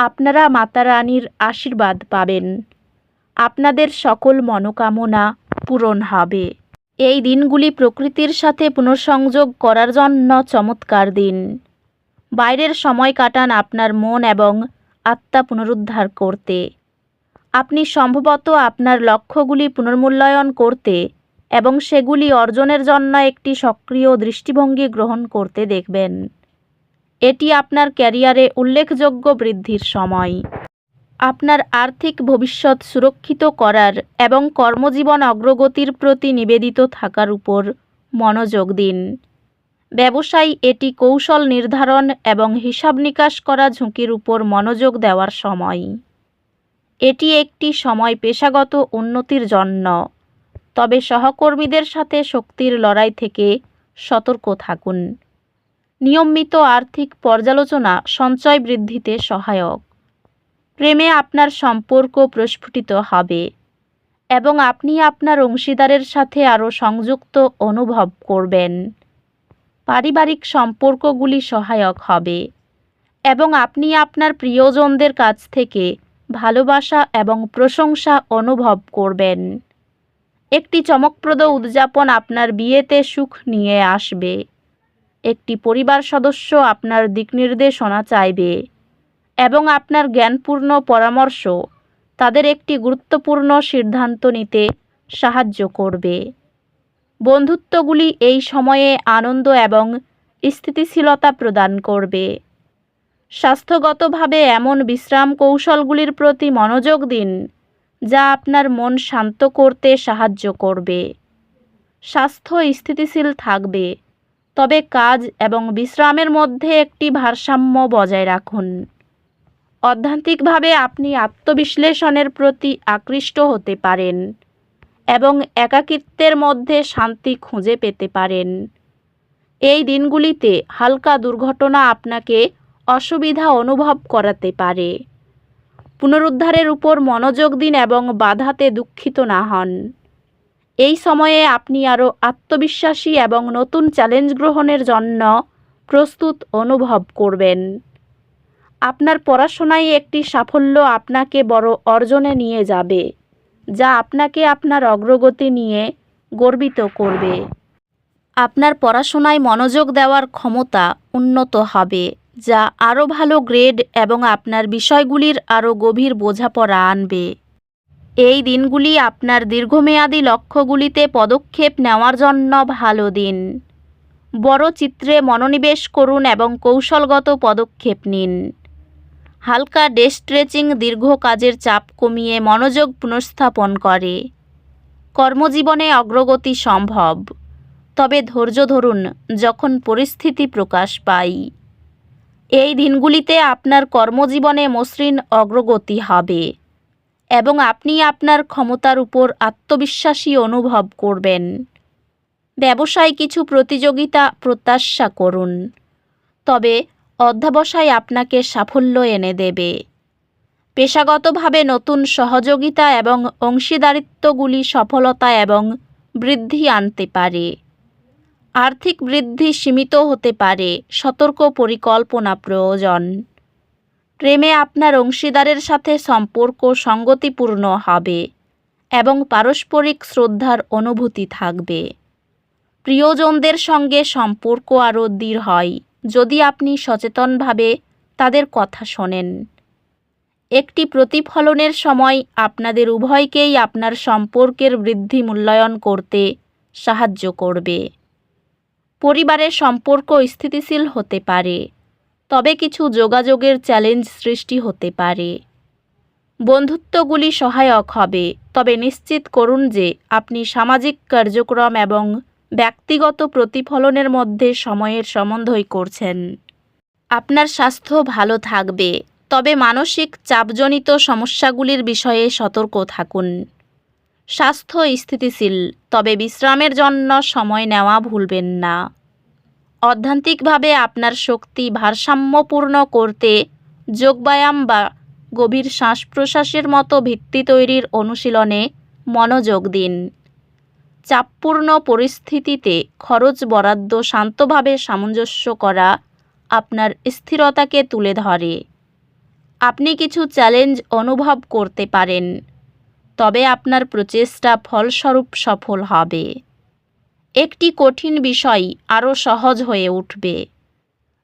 আপনারা মাতা রানীর আশীর্বাদ পাবেন। আপনাদের সকল মনোকামনা পূরণ হবে। এই দিনগুলি প্রকৃতির সাথে পুনঃসংযোগ করার জন্য চমৎকার দিন। বাইরের সময় কাটান আপনার মন এবং আত্মা পুনরুদ্ধার করতে। আপনি সম্ভবত আপনার লক্ষ্যগুলি পুনর্মূল্যায়ন করতে এবং সেগুলি অর্জনের জন্য একটি সক্রিয় দৃষ্টিভঙ্গি গ্রহণ করতে দেখবেন। এটি আপনার ক্যারিয়ারে উল্লেখযোগ্য বৃদ্ধির সময়। আপনার আর্থিক ভবিষ্যৎ সুরক্ষিত করার এবং কর্মজীবন অগ্রগতির প্রতি নিবেদিত থাকার উপর মনোযোগ দিন। ব্যবসায়ী এটি কৌশল নির্ধারণ এবং হিসাব নিকাশ করা ঝুঁকির উপর মনোযোগ দেওয়ার সময়। এটি একটি সময় পেশাগত উন্নতির জন্য, তবে সহকর্মীদের সাথে শক্তির লড়াই থেকে সতর্ক থাকুন। নিয়মিত আর্থিক পর্যালোচনা সঞ্চয় বৃদ্ধিতে সহায়ক। প্রেমে আপনার সম্পর্ক প্রস্ফুটিত হবে এবং আপনি আপনার অংশীদারের সাথে আরও সংযুক্ত অনুভব করবেন। পারিবারিক সম্পর্কগুলি সহায়ক হবে এবং আপনি আপনার প্রিয়জনদের কাছ থেকে ভালোবাসা এবং প্রশংসা অনুভব করবেন। একটি চমকপ্রদ উদযাপন আপনার বিয়েতে সুখ নিয়ে আসবে। একটি পরিবার সদস্য আপনার দিকনির্দেশনা চাইবে এবং আপনার জ্ঞানপূর্ণ পরামর্শ তাদের একটি গুরুত্বপূর্ণ সিদ্ধান্ত নিতে সাহায্য করবে। বন্ধুত্বগুলি এই সময়ে আনন্দ এবং স্থিতিশীলতা প্রদান করবে। স্বাস্থ্যগতভাবে এমন বিশ্রাম কৌশলগুলির প্রতি মনোযোগ দিন, যা আপনার মন শান্ত করতে সাহায্য করবে। স্বাস্থ্য স্থিতিশীল থাকবে। তবে কাজ এবং বিশ্রামের মধ্যে একটি ভারসাম্য বজায় রাখুন। অধ্যান্তিকভাবে আপনি আত্মবিশ্লেষণের প্রতি আকৃষ্ট হতে পারেন এবং একাকিত্বের মধ্যে শান্তি খুঁজে পেতে পারেন। এই দিনগুলিতে হালকা দুর্ঘটনা আপনাকে অসুবিধা অনুভব করাতে পারে। পুনরুদ্ধারের উপর মনোযোগ দিন এবং বাধাতে দুঃখিত না হন। এই সময়ে আপনি আরও আত্মবিশ্বাসী এবং নতুন চ্যালেঞ্জ গ্রহণের জন্য প্রস্তুত অনুভব করবেন। আপনার পড়াশোনায় একটি সাফল্য আপনাকে বড় অর্জনে নিয়ে যাবে, যা আপনাকে আপনার অগ্রগতি নিয়ে গর্বিত করবে। আপনার পড়াশোনায় মনোযোগ দেওয়ার ক্ষমতা উন্নত হবে, যা আরও ভালো গ্রেড এবং আপনার বিষয়গুলির আরও গভীর বোঝাপড়া আনবে। এই দিনগুলি আপনার দীর্ঘমেয়াদী লক্ষ্যগুলিতে পদক্ষেপ নেওয়ার জন্য ভালো দিন। বড় চিত্রে মনোনিবেশ করুন এবং কৌশলগত পদক্ষেপ নিন। হালকা ডে স্ট্রেচিং দীর্ঘ কাজের চাপ কমিয়ে মনোযোগ পুনঃস্থাপন করে। কর্মজীবনে অগ্রগতি সম্ভব। তবে ধৈর্য ধরুন যখন পরিস্থিতি প্রকাশ পায়। এই দিনগুলিতে আপনার কর্মজীবনে মসৃণ অগ্রগতি হবে। এবং আপনি আপনার ক্ষমতার উপর আত্মবিশ্বাসী অনুভব করবেন। ব্যবসায় কিছু প্রতিযোগিতা প্রত্যাশা করুন। তবে অধ্যাবসায় আপনাকে সাফল্য এনে দেবে। পেশাগতভাবে নতুন সহযোগিতা এবং অংশীদারিত্বগুলি সফলতা এবং বৃদ্ধি আনতে পারে। আর্থিক বৃদ্ধি সীমিত হতে পারে। সতর্ক পরিকল্পনা প্রয়োজন। প্রেমে আপনার অংশীদারের সাথে সম্পর্ক সঙ্গতিপূর্ণ হবে এবং পারস্পরিক শ্রদ্ধার অনুভূতি থাকবে। প্রিয়জনদের সঙ্গে সম্পর্ক আরও দৃঢ় হয় যদি আপনি সচেতনভাবে তাদের কথা শোনেন। একটি প্রতিফলনের সময় আপনাদের উভয়কেই আপনার সম্পর্কের বৃদ্ধি মূল্যায়ন করতে সাহায্য করবে। পরিবারের সম্পর্ক স্থিতিশীল হতে পারে। তবে কিছু যোগাযোগের চ্যালেঞ্জ সৃষ্টি হতে পারে। বন্ধুত্বগুলি সহায়ক হবে, তবে নিশ্চিত করুন যে আপনি সামাজিক কার্যক্রম এবং ব্যক্তিগত প্রতিফলনের মধ্যে সময়ের সমন্বয় করছেন। আপনার স্বাস্থ্য ভালো থাকবে, তবে মানসিক চাপজনিত সমস্যাগুলির বিষয়ে সতর্ক থাকুন। স্বাস্থ্য স্থিতিশীল, তবে বিশ্রামের জন্য সময় নেওয়া ভুলবেন না। অধ্যান্তিকভাবে আপনার শক্তি ভারসাম্যপূর্ণ করতে যোগব্যায়াম বা গভীর শ্বাস প্রশ্বাসের মতো ভিত্তি তৈরির অনুশীলনে মনোযোগ দিন। চাপপূর্ণ পরিস্থিতিতে খরচ বরাদ্দ শান্তভাবে সামঞ্জস্য করা আপনার স্থিরতাকে তুলে ধরে। আপনি কিছু চ্যালেঞ্জ অনুভব করতে পারেন, তবে আপনার প্রচেষ্টা ফলস্বরূপ সফল হবে। একটি কঠিন বিষয় আরও সহজ হয়ে উঠবে।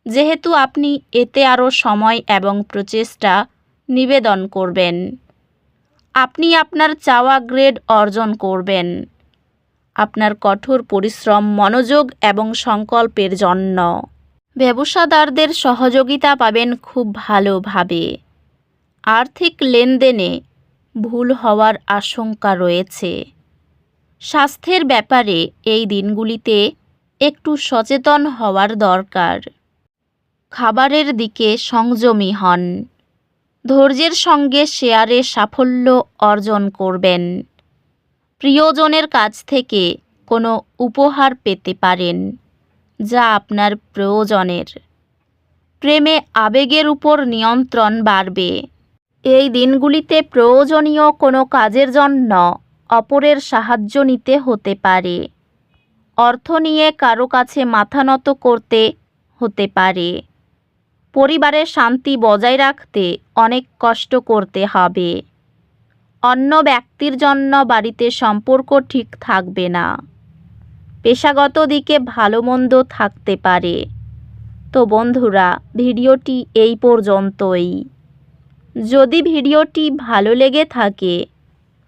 যেহেতু আপনি এতে আরও সময় এবং প্রচেষ্টা নিবেদন করবেন। আপনি আপনার চাওয়া গ্রেড অর্জন করবেন। আপনার কঠোর পরিশ্রম, মনোযোগ এবং সংকল্পের জন্য। ব্যবসাদারদের সহযোগিতা পাবেন খুব ভালোভাবে। আর্থিক লেনদেনে ভুল হওয়ার আশঙ্কা রয়েছে। স্বাস্থ্যের ব্যাপারে এই দিনগুলিতে একটু সচেতন হওয়ার দরকার। খাবারের দিকে সংযমী হন। ধৈর্যের সঙ্গে শেয়ারে সাফল্য অর্জন করবেন। প্রিয়জনের কাছ থেকে কোনো উপহার পেতে পারেন, যা আপনার প্রয়োজনের। প্রেমে আবেগের উপর নিয়ন্ত্রণ বাড়বে। এই দিনগুলিতে প্রয়োজনীয় কোনো কাজের জন্য অপরের সাহায্য নিতে হতে পারে। অর্থ নিয়ে কারও কাছে মাথা নত করতে হতে পারে। পরিবারের শান্তি বজায় রাখতে অনেক কষ্ট করতে হবে। অন্য ব্যক্তির জন্য বাড়িতে সম্পর্ক ঠিক থাকবে না। পেশাগত দিকে ভালো মন্দ থাকতে পারে। তো বন্ধুরা, ভিডিওটি এই পর্যন্তই। যদি ভিডিওটি ভালো লেগে থাকে